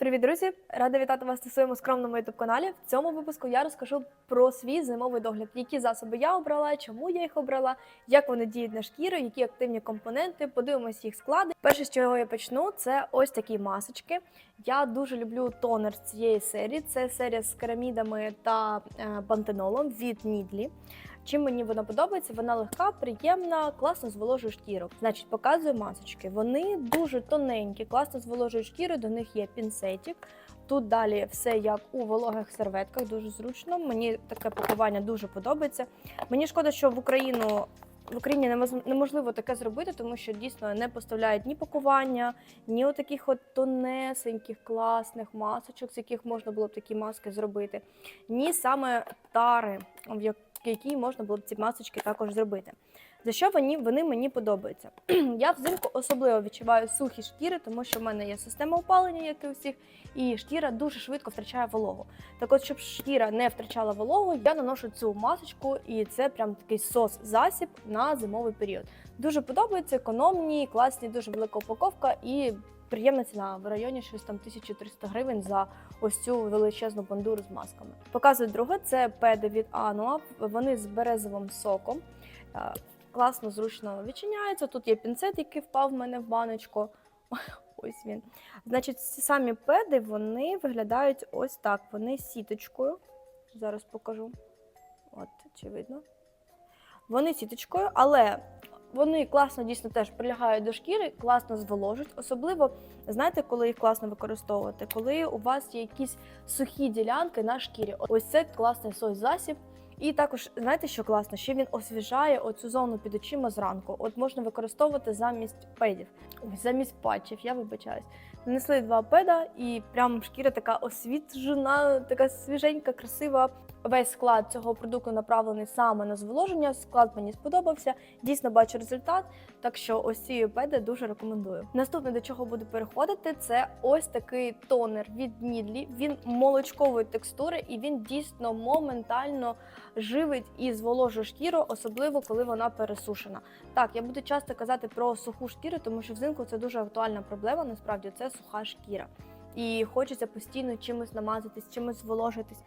Привіт, друзі! Рада вітати вас на своєму скромному youtube каналі. В цьому випуску я розкажу про свій зимовий догляд, які засоби я обрала, чому я їх обрала, як вони діють на шкіру, які активні компоненти. Подивимось їх склади. Перше, з чого я почну, це ось такі масочки. Я дуже люблю тонер з цієї серії. Це серія з керамідами та е, пантенолом від Нідлі. Чим мені вона подобається? Вона легка, приємна, класно зволожує шкіру. Значить, показую масочки. Вони дуже тоненькі, класно зволожують шкіру. До них є пінцетик. Тут далі все як у вологих серветках, дуже зручно. Мені таке пакування дуже подобається. Мені шкода, що в Україну. В Україні неможливо таке зробити, тому що дійсно не поставляють ні пакування, ні отаких от тонесеньких класних масочок, з яких можна було б такі маски зробити, ні саме тари, в як- якій можна було б ці масочки також зробити. За що вони, вони мені подобаються? Я взимку особливо відчуваю сухі шкіри, тому що в мене є система опалення, як і у всіх, і шкіра дуже швидко втрачає вологу. Так от, щоб шкіра не втрачала вологу, я наношу цю масочку, і це прям такий сос-засіб на зимовий період. Дуже подобається, економні, класні, дуже велика упаковка і приємна ціна в районі щось там 1300 гривень за ось цю величезну бандуру з масками. Показую друге, це педи від Anua. Вони з березовим соком. Е, Класно, зручно відчиняється. Тут є пінцет, який впав в мене в баночку. Ось він. Значить, ці самі педи вони виглядають ось так. Вони сіточкою. Зараз покажу. От, чи видно? Вони сіточкою, але вони класно дійсно теж прилягають до шкіри, класно зволожують. Особливо, знаєте, коли їх класно використовувати, коли у вас є якісь сухі ділянки на шкірі. Ось це класний сось засіб. І також, знаєте, що класно? Ще він освіжає оцю зону під очима зранку. От можна використовувати замість педів, замість патчів, я вибачаюсь. Нанесли два педа, і прям шкіра така освіжена, така свіженька, красива. Весь склад цього продукту направлений саме на зволоження. Склад мені сподобався. Дійсно бачу результат. Так що ось ці педи дуже рекомендую. Наступне до чого буду переходити, це ось такий тонер від Нідлі. Він молочкової текстури, і він дійсно моментально живить і зволожує шкіру, особливо коли вона пересушена. Так, я буду часто казати про суху шкіру, тому що взимку це дуже актуальна проблема. Насправді це суха шкіра. І хочеться постійно чимось намазатись, чимось зволожитись.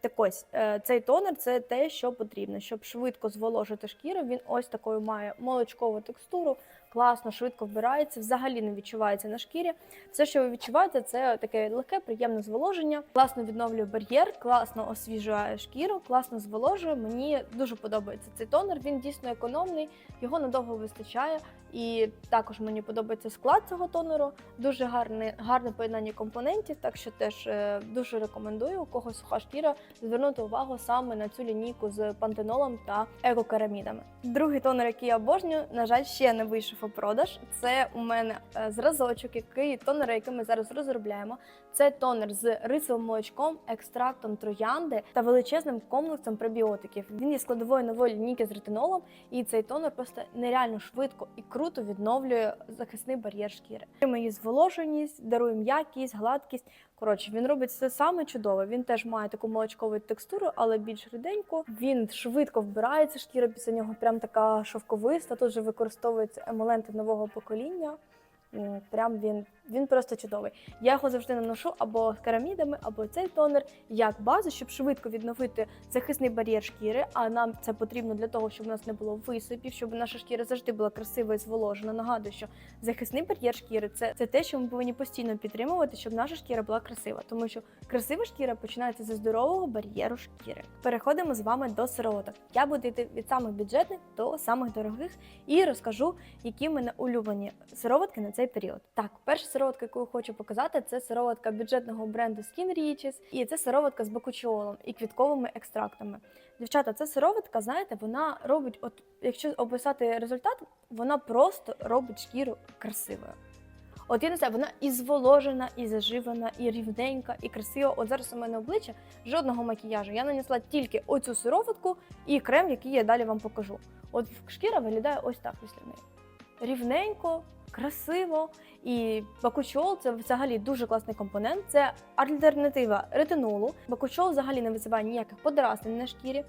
Так ось е, цей тонер це те, що потрібно, щоб швидко зволожити шкіру. Він ось такою має молочкову текстуру, класно, швидко вбирається, взагалі не відчувається на шкірі. Все, що ви відчуваєте, це таке легке, приємне зволоження, класно відновлює бар'єр, класно освіжує шкіру, класно зволожує. Мені дуже подобається цей тонер. Він дійсно економний, його надовго вистачає. І також мені подобається склад цього тонеру. Дуже гарне, гарне поєднання компонентів, так що теж е, дуже рекомендую у кого суха шкіра звернути увагу саме на цю лінійку з пантенолом та екокерамідами. Другий тонер, який я обожнюю, на жаль, ще не вийшов у продаж. Це у мене е, зразочок, який тонери, який ми зараз розробляємо. Це тонер з рисовим молочком, екстрактом троянди та величезним комплексом пребіотиків. Він є складовою нової лінійки з ретинолом, і цей тонер просто нереально швидко і круто відновлює захисний бар'єр шкіри. Мої зволоженість, дарує м'якість, гладкість. Коротше, він робить все саме чудове. Він теж має таку молочкову текстуру, але більш ріденьку. Він швидко вбирається, шкіра після нього прям така шовковиста. Тут же використовуються емоленти нового покоління. Прям він, він просто чудовий. Я його завжди наношу або з керамідами, або цей тонер як базу, щоб швидко відновити захисний бар'єр шкіри. А нам це потрібно для того, щоб у нас не було висипів, щоб наша шкіра завжди була красива і зволожена. Нагадую, що захисний бар'єр шкіри це, це те, що ми повинні постійно підтримувати, щоб наша шкіра була красива, тому що красива шкіра починається зі здорового бар'єру шкіри. Переходимо з вами до сироваток. Я буду йти від самих бюджетних до самих дорогих і розкажу, які в мене улюблені сироватки на цей період. Так, перша сироватка, яку я хочу показати, це сироватка бюджетного бренду Skin Riches, і це сироватка з бакучолом і квітковими екстрактами. Дівчата, ця сироватка, знаєте, вона робить, от якщо описати результат, вона просто робить шкіру красивою. От я не знаю, вона і зволожена, і заживана, і рівненька, і красива. От зараз у мене обличчя жодного макіяжу. Я нанесла тільки оцю сироватку і крем, який я далі вам покажу. От шкіра виглядає ось так після неї. Рівненько, красиво. І бакучол це взагалі дуже класний компонент. Це альтернатива ретинолу. Бакучол взагалі не визиває ніяких подразнень на шкірі.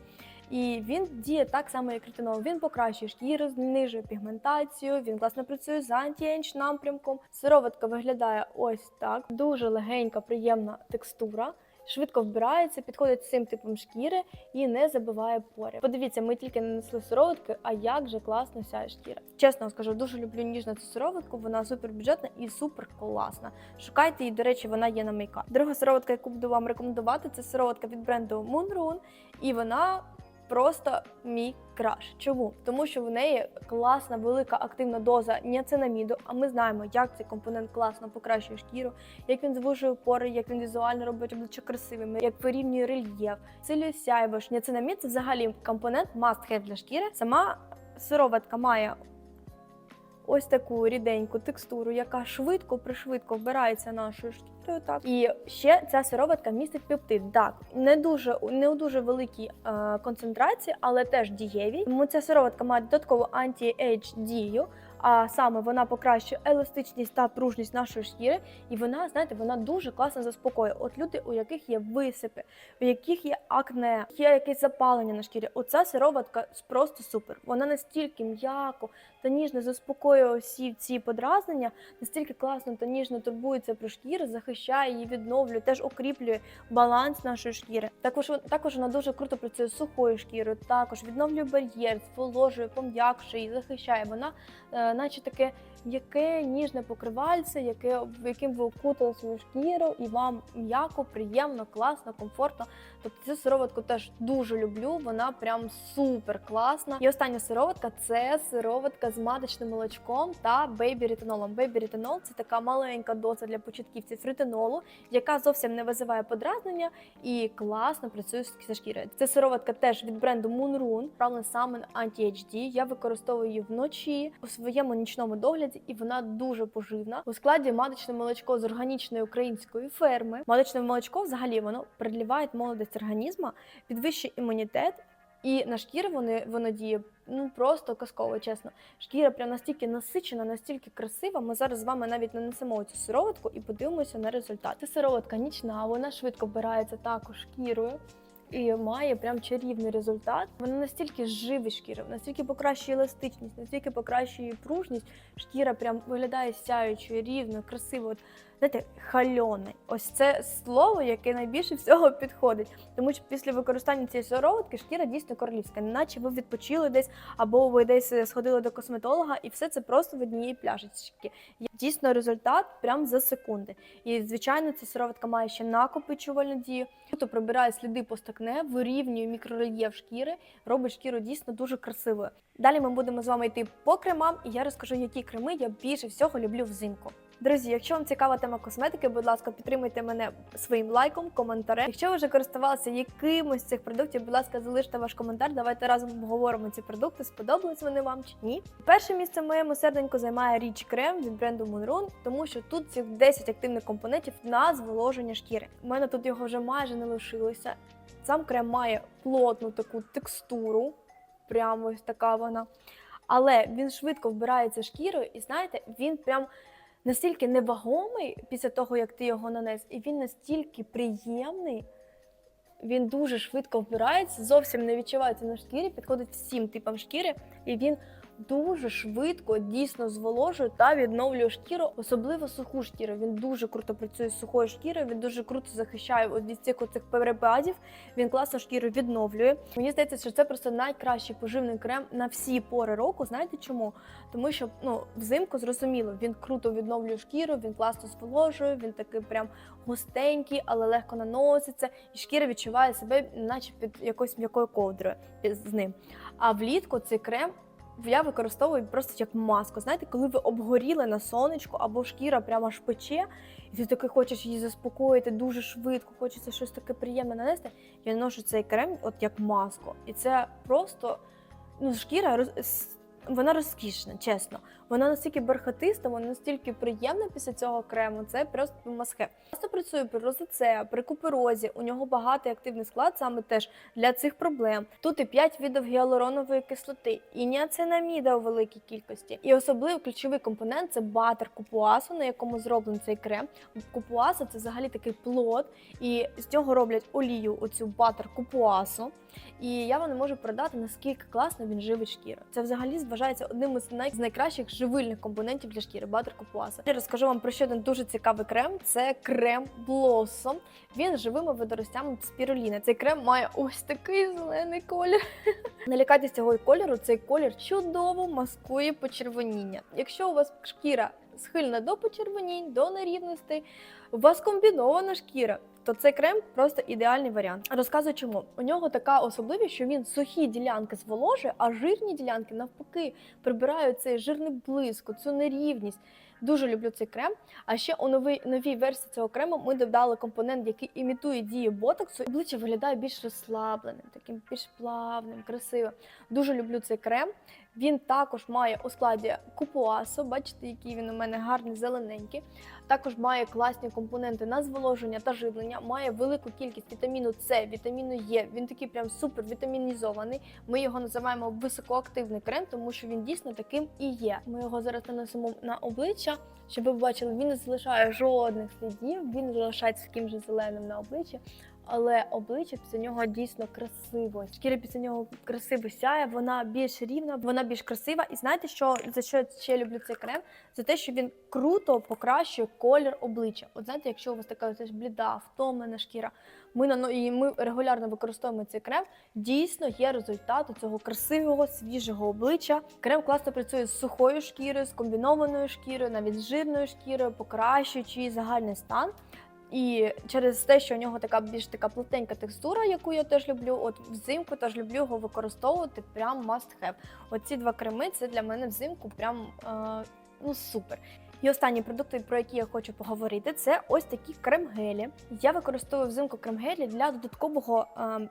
І він діє так само, як ретинол. Він покращує шкіру, знижує пігментацію, він класно працює з антіенч напрямком. Сироватка виглядає ось так. Дуже легенька, приємна текстура. Швидко вбирається, підходить цим типом шкіри і не забиває пори. Подивіться, ми тільки нанесли сироватки, а як же класно сяє шкіра. Чесно скажу, дуже люблю ніжну цю сироватку, вона супер бюджетна і супер класна. Шукайте її, до речі, вона є на мейкап. Друга сироватка, яку буду вам рекомендувати, це сироватка від бренду Moonrun, і вона просто мій краш. Чому? Тому що в неї класна велика активна доза ніацинаміду, а ми знаємо, як цей компонент класно покращує шкіру, як він звужує пори, як він візуально робить обличчя красивими, як вирівнює рельєф, силює сяйво. ж. Ніацинамід це взагалі компонент must have для шкіри. Сама сироватка має ось таку ріденьку текстуру, яка швидко пришвидко вбирається нашою шкірою. Так і ще ця сироватка містить пептид. Так, не дуже не у дуже великій е, концентрації, але теж дієві. Тому ця сироватка має додаткову анті-ейдж дію. А саме вона покращує еластичність та пружність нашої шкіри, і вона, знаєте, вона дуже класно заспокоює. От люди, у яких є висипи, у яких є акне, є якесь запалення на шкірі. Оця сироватка просто супер. Вона настільки м'яко та ніжно заспокоює всі ці подразнення, настільки класно та ніжно турбується про шкіру, захищає її, відновлює, теж укріплює баланс нашої шкіри. Також також вона дуже круто працює з сухою шкірою, також відновлює бар'єр, зволожує, пом'якшує захищає. Вона, е, наче таке м'яке, ніжне покривальце, яке яким ви окутали свою шкіру, і вам м'яко, приємно, класно, комфортно. Тобто цю сироватку теж дуже люблю. Вона прям супер класна. І остання сироватка це сироватка з маточним молочком та бейбі-ретинолом. Бейбі-ретинол це така маленька доза для початківців ретинолу, яка зовсім не визиває подразнення і класно працює зі шкірою. Це сироватка теж від бренду Moonrun, правильно саме Anti-HD. Я використовую її вночі у своєму нічному догляді, і вона дуже поживна. У складі маточне молочко з органічної української ферми. Маточне молочко взагалі воно продліває молодість організму, підвищує імунітет. І на шкіру вони воно діє ну просто казково, чесно. Шкіра прям настільки насичена, настільки красива. Ми зараз з вами навіть нанесемо цю сироватку і подивимося на результат. Це сироватка нічна, вона швидко вбирається також шкірою. І має прям чарівний результат. Вона настільки живить шкіри, настільки покращує еластичність, настільки покращує пружність. Шкіра прям виглядає сяючою, рівно, красиво. Знаєте, хальоне. Ось це слово, яке найбільше всього підходить. Тому що після використання цієї сироватки шкіра дійсно королівська, наче ви відпочили десь, або ви десь е, сходили до косметолога, і все це просто в одній пляшечці. Дійсно, результат прям за секунди. І звичайно, ця сироватка має ще накопичувальну дію. Круто прибирає сліди постакне, вирівнює мікрорельєф шкіри, робить шкіру дійсно дуже красивою. Далі ми будемо з вами йти по кремам, і я розкажу, які креми я більше всього люблю взимку. Друзі, якщо вам цікава тема косметики, будь ласка, підтримуйте мене своїм лайком, коментарем. Якщо ви вже користувалися якимось з цих продуктів, будь ласка, залиште ваш коментар. Давайте разом обговоримо ці продукти, сподобались вони вам чи ні. Перше місце в моєму серденьку займає річ крем від бренду Moonrun, тому що тут цих 10 активних компонентів на зволоження шкіри. У мене тут його вже майже не лишилося. Сам крем має плотну таку текстуру, прямо ось така вона. Але він швидко вбирається шкірою, і знаєте, він прям настільки невагомий після того, як ти його нанес, і він настільки приємний. Він дуже швидко вбирається, зовсім не відчувається на шкірі, підходить всім типам шкіри, і він дуже швидко дійсно зволожує та відновлює шкіру, особливо суху шкіру. Він дуже круто працює з сухою шкірою, він дуже круто захищає от від цих оцих перепадів. Він класно шкіру відновлює. Мені здається, що це просто найкращий поживний крем на всі пори року. Знаєте чому? Тому що ну взимку зрозуміло, він круто відновлює шкіру, він класно зволожує, він такий прям густенький, але легко наноситься, і шкіра відчуває себе, наче під якоюсь м'якою ковдрою з ним. А влітку цей крем. Я використовую просто як маску. Знаєте, коли ви обгоріли на сонечку або шкіра прямо аж пече, і ти таки хочеш її заспокоїти дуже швидко, хочеться щось таке приємне нанести. Я ношу цей крем от як маску. І це просто ну, шкіра. Вона розкішна, чесно. Вона настільки бархатиста, вона настільки приємна після цього крему. Це просто масхе. Часто працює при розоце, при куперозі. У нього багатий активний склад саме теж для цих проблем. Тут і 5 видів гіалуронової кислоти, і ніацинаміда у великій кількості. І особливо ключовий компонент це батер купуасу, на якому зроблений цей крем. Купуаса це взагалі такий плод, і з нього роблять олію, оцю батер купуасу. І я вам не можу передати, наскільки класно він живить шкіру. Це взагалі вважається одним із найкращих живильних компонентів для шкіри батер купуаса. Я розкажу вам про ще один дуже цікавий крем. Це крем Blossom. Він з живими водоростями спіруліни. Цей крем має ось такий зелений колір. Не лякайтесь цього кольору. Цей колір чудово маскує почервоніння. Якщо у вас шкіра схильна до почервонінь, до нерівностей, у вас комбінована шкіра, то цей крем просто ідеальний варіант. Розказую чому. У нього така особливість, що він сухі ділянки зволожує, а жирні ділянки навпаки прибирають цей жирний блиск, цю нерівність. Дуже люблю цей крем. А ще у новій новій версії цього крему ми додали компонент, який імітує дію ботоксу. Обличчя виглядає більш розслабленим, таким більш плавним, красивим. Дуже люблю цей крем. Він також має у складі купуасу. Бачите, який він у мене гарний, зелененький. Також має класні компоненти на зволоження та живлення. Має велику кількість вітаміну С, вітаміну Е. Він такий прям супер вітамінізований. Ми його називаємо високоактивний крем, тому що він дійсно таким і є. Ми його зараз наносимо на обличчя, щоб ви бачили, він не залишає жодних слідів. Він залишається таким же зеленим на обличчі. Але обличчя після нього дійсно красиво. Шкіра після нього красиво сяє, вона більш рівна, вона більш красива. І знаєте, що за що я ще люблю цей крем? За те, що він круто покращує колір обличчя. От знаєте, якщо у вас така ось бліда, втомлена шкіра, ми нано- і ми регулярно використовуємо цей крем. Дійсно є результат у цього красивого, свіжого обличчя. Крем класно працює з сухою шкірою, з комбінованою шкірою, навіть з жирною шкірою, покращуючи загальний стан. І через те, що у нього така більш така плотненька текстура, яку я теж люблю, от взимку теж люблю його використовувати прям must have. Оці два креми це для мене взимку прям е, ну супер. І останні продукти, про які я хочу поговорити, це ось такі крем-гелі. Я використовую взимку крем-гелі для додаткового. Е,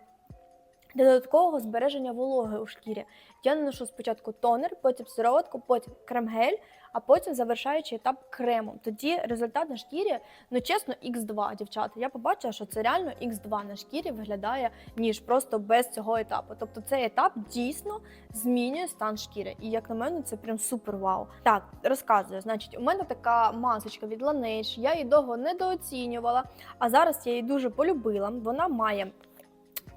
для додаткового збереження вологи у шкірі. Я наношу спочатку тонер, потім сироватку, потім крем-гель, а потім завершаючий етап кремом. Тоді результат на шкірі, ну чесно, X2, дівчата. Я побачила, що це реально X2 на шкірі виглядає, ніж просто без цього етапу. Тобто цей етап дійсно змінює стан шкіри. І як на мене, це прям супер вау. Так, розказую. Значить, у мене така масочка від Laneige, я її довго недооцінювала, а зараз я її дуже полюбила. Вона має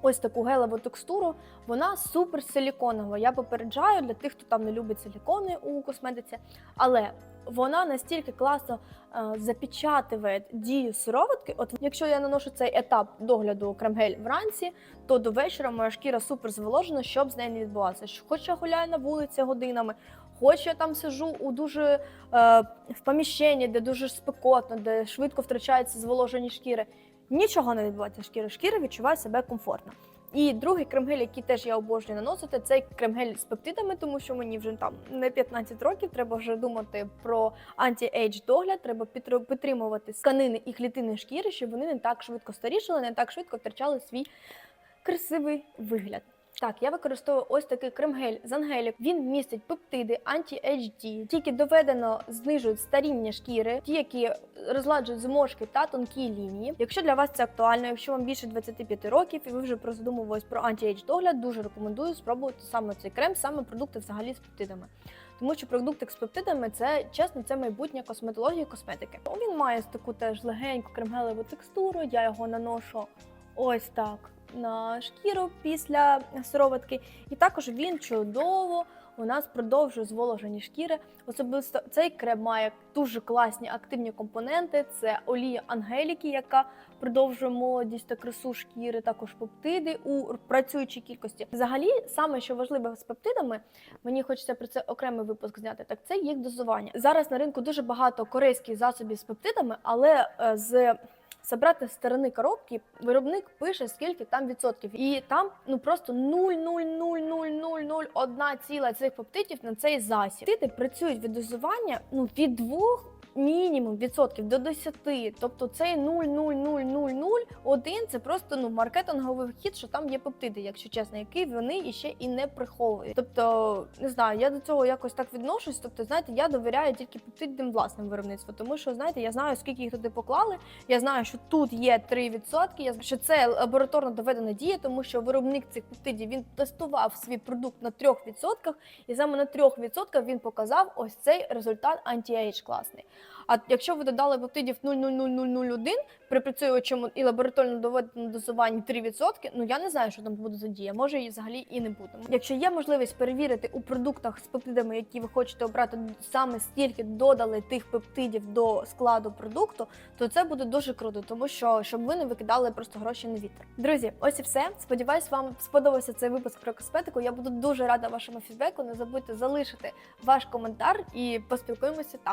ось таку гелеву текстуру. Вона супер силіконова. Я попереджаю для тих, хто там не любить силікони у косметиці, але вона настільки класно е, запечатує дію сироватки. От якщо я наношу цей етап догляду крем-гель вранці, то до вечора моя шкіра супер зволожена, щоб з нею не відбувалося. Хоч я гуляю на вулиці годинами, хоч я там сижу у дуже е, в поміщенні, де дуже спекотно, де швидко втрачаються зволожені шкіри. Нічого не відбувається шкіри. Шкіра відчуває себе комфортно. І другий кремгель, який теж я обожнюю наносити, це кремгель з пептидами, тому що мені вже там не 15 років. Треба вже думати про анті-ейдж догляд. Треба підтр- підтримувати тканини і клітини шкіри, щоб вони не так швидко старішали, не так швидко втрачали свій красивий вигляд. Так, я використовую ось такий кремгель з Ангелік. Він містить пептиди анті-HD, тільки доведено знижують старіння шкіри, ті, які розладжують зморшки та тонкі лінії. Якщо для вас це актуально, якщо вам більше 25 років і ви вже задумувались про анті-ейдж догляд, дуже рекомендую спробувати саме цей крем, саме продукти взагалі з пептидами. Тому що продукти з пептидами це чесно, це майбутнє косметології і косметики. Він має таку теж легеньку кремгелеву текстуру. Я його наношу ось так на шкіру після сироватки. І також він чудово у нас продовжує зволожені шкіри. Особисто цей крем має дуже класні активні компоненти. Це олія Ангеліки, яка продовжує молодість та красу шкіри, також пептиди у працюючій кількості. Взагалі, саме що важливе з пептидами, мені хочеться про це окремий випуск зняти. Так це їх дозування. Зараз на ринку дуже багато корейських засобів з пептидами, але е, з Забрати з сторони коробки, виробник пише, скільки там відсотків, і там ну просто 0,0000001 ціла цих пептидів на цей засіб. Пептиди працюють від дозування ну від 2 мінімум відсотків до 10, тобто цей 0,00001 це просто ну маркетинговий вхід, що там є пептиди, якщо чесно, який вони іще і не приховують. Тобто, не знаю, я до цього якось так відношусь. Тобто, знаєте, я довіряю тільки пептидним власним виробництву, тому що знаєте, я знаю, скільки їх туди поклали. Я знаю, що тут є 3%, Я знаю, що це лабораторно доведена дія, тому що виробник цих пептидів він тестував свій продукт на 3%, і саме на 3% він показав ось цей результат анті-ейдж класний. А якщо ви додали пептидів 0,00001 при працюючому і лабораторно доведеному дозуванні 3%, ну я не знаю, що там буде за дія. Може її взагалі і не буде. Якщо є можливість перевірити у продуктах з пептидами, які ви хочете обрати, саме стільки додали тих пептидів до складу продукту, то це буде дуже круто, тому що щоб ви не викидали просто гроші на вітер. Друзі, ось і все. Сподіваюсь, вам сподобався цей випуск про косметику. Я буду дуже рада вашому фідбеку. Не забудьте залишити ваш коментар і поспілкуємося там.